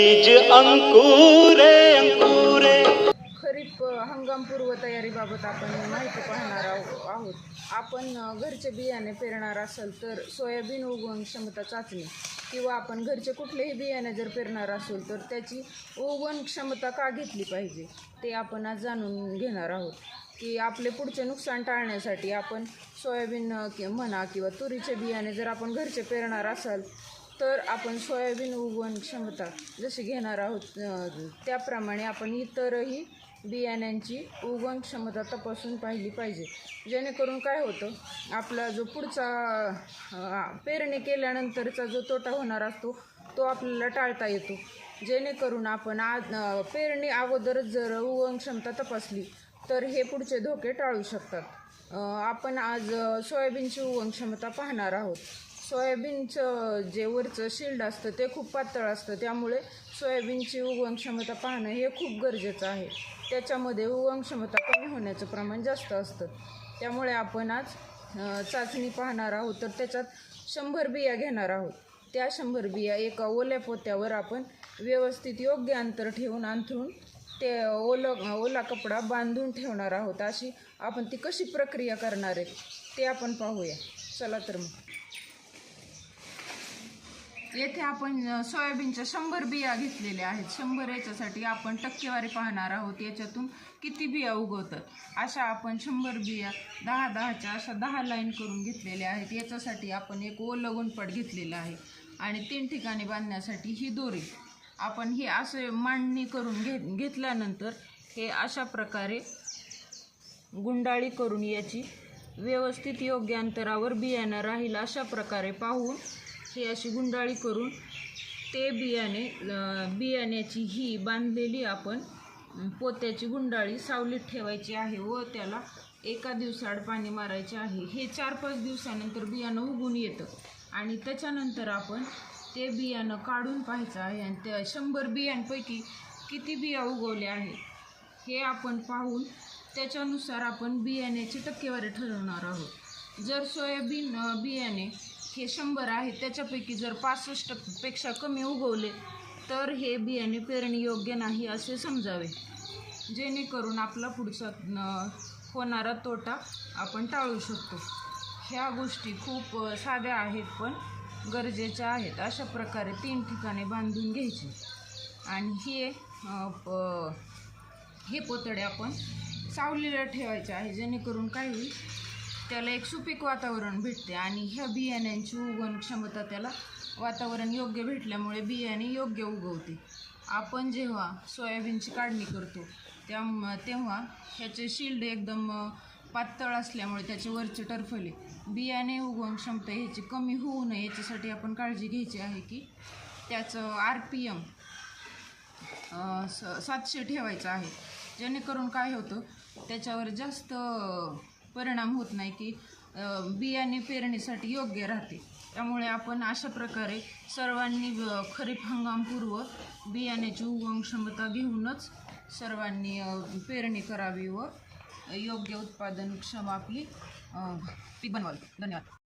बीज अंकुरे अंकुरे. खरीप हंगामपूर्व तयारीबाबत आपण माहिती पाहणार आहो- आहोत. आपण अ, घरचे बियाणे पेरणार असेल तर सोयाबीन उगवण क्षमता चाचणी. किंवा आपण घरचे कुठलेही बियाणे जर पेरणार असेल तर त्याची उगवण क्षमता का घेतली पाहिजे ते आपण आज जाणून घेणार आहोत. की आपले पुढचे नुकसान टाळण्यासाठी आपण सोयाबीन अ, कि- म्हणा किंवा तुरीचे बियाणे जर आपण घरचे पेरणार असाल तर आपण सोयाबीन उगवण क्षमता जशी घेणार आहोत त्याप्रमाणे आपण इतरही बियाण्यांची उगवण क्षमता तपासून पाहिली पाहिजे. जेणेकरून काय होतं आपला जो पुढचा पेरणी केल्यानंतरचा जो तोटा होणार असतो तो आपल्याला टाळता येतो. जेणेकरून आपण आज पेरणी अगोदरच जर उगवण क्षमता तपासली तर हे पुढचे धोके टाळू शकतात. आपण आज सोयाबीनची उगवण क्षमता पाहणार आहोत. सोयाबीनचं जे वरचं शिल्ड असतं ते खूप पातळ असतं. त्यामुळे सोयाबीनची उगवण क्षमता पाहणं हे खूप गरजेचं आहे. त्याच्यामध्ये उगवण क्षमता कमी होण्याचं प्रमाण जास्त असतं. त्यामुळे आपण आज चाचणी पाहणार आहोत. तर त्याच्यात शंभर बिया घेणार आहोत. त्या शंभर बिया एका ओल्या पोत्यावर आपण व्यवस्थित योग्य अंतर ठेवून अंथरून ते ओलं ओला कपडा बांधून ठेवणार आहोत. अशी आपण ती कशी प्रक्रिया करणार आहे ते आपण पाहूया. चला तर मग. येथे आपण सोयाबीनच्या शंभर बिया घेतलेल्या आहेत. शंभर याच्यासाठी आपण टक्केवारी पाहणार आहोत. याच्यातून किती बिया उगवतात? अशा आपण शंभर बिया दहा दहाच्या अशा दहा लाईन करून घेतलेल्या आहेत. याच्यासाठी आपण एक ओलं गुणपट घेतलेलं आहे. आणि तीन ठिकाणी बांधण्यासाठी ही दोरी. आपण हे असे मांडणी करून घे घेतल्यानंतर हे अशा प्रकारे गुंडाळी करून याची व्यवस्थित योग्य अंतरावर बियाणं राहील अशा प्रकारे पाहून हे अशी गुंडाळी करून ते बियाणे बियाण्याची ही बांधलेली आपण पोत्याची गुंडाळी सावलीत ठेवायची आहे व त्याला एका दिवसाआड पाणी मारायचे आहे. हे चार पाच दिवसानंतर बियाणं उगून येतं आणि त्याच्यानंतर आपण ते बियाणं काढून पाहायचं आहे आणि त्या शंभर बियांपैकी किती बिया उगवल्या आहेत हे आपण पाहून त्याच्यानुसार आपण बियाण्याची टक्केवारी ठरवणार आहोत. जर सोयाबीन बियाणे हे शंभर आहे त्याच्यापैकी जर पासष्टपेक्षा कमी उगवले तर हे बियाणे पेरणी योग्य नाही असे समजावे. जेणेकरून आपला पुढचा होणारा तोटा आपण टाळू शकतो. ह्या गोष्टी खूप साध्या आहेत पण गरजेच्या आहेत. अशा प्रकारे तीन ठिकाणी बांधून घ्यायचे. आणि हे प- हे पोतडे आपण सावलीला ठेवायचे आहे. जेणेकरून काय होईल? त्याला एक सुपीक वातावरण भेटते आणि ह्या बियाण्यांची उगवण क्षमता त्याला वातावरण योग्य भेटल्यामुळे बियाणे योग्य उगवते. आपण जेव्हा सोयाबीनची काढणी करतो त्या तेव्हा ह्याचे शिल्ड एकदम पातळ असल्यामुळे त्याचे वरचे टरफले बियाणे उगवण क्षमता ह्याची कमी होऊ नये याच्यासाठी आपण काळजी घ्यायची आहे की त्याचं आर पी एम स सातशे ठेवायचं आहे. जेणेकरून काय होतं त्याच्यावर जास्त परिणाम होत नाही की बियाणे पेरणीसाठी योग्य राहते. त्यामुळे आपण अशा प्रकारे सर्वांनी खरीप हंगामपूर्व बियाण्याची उगवण क्षमता घेऊनच सर्वांनी पेरणी करावी व योग्य उत्पादनक्षम आपली ती पीक बनवावी. धन्यवाद.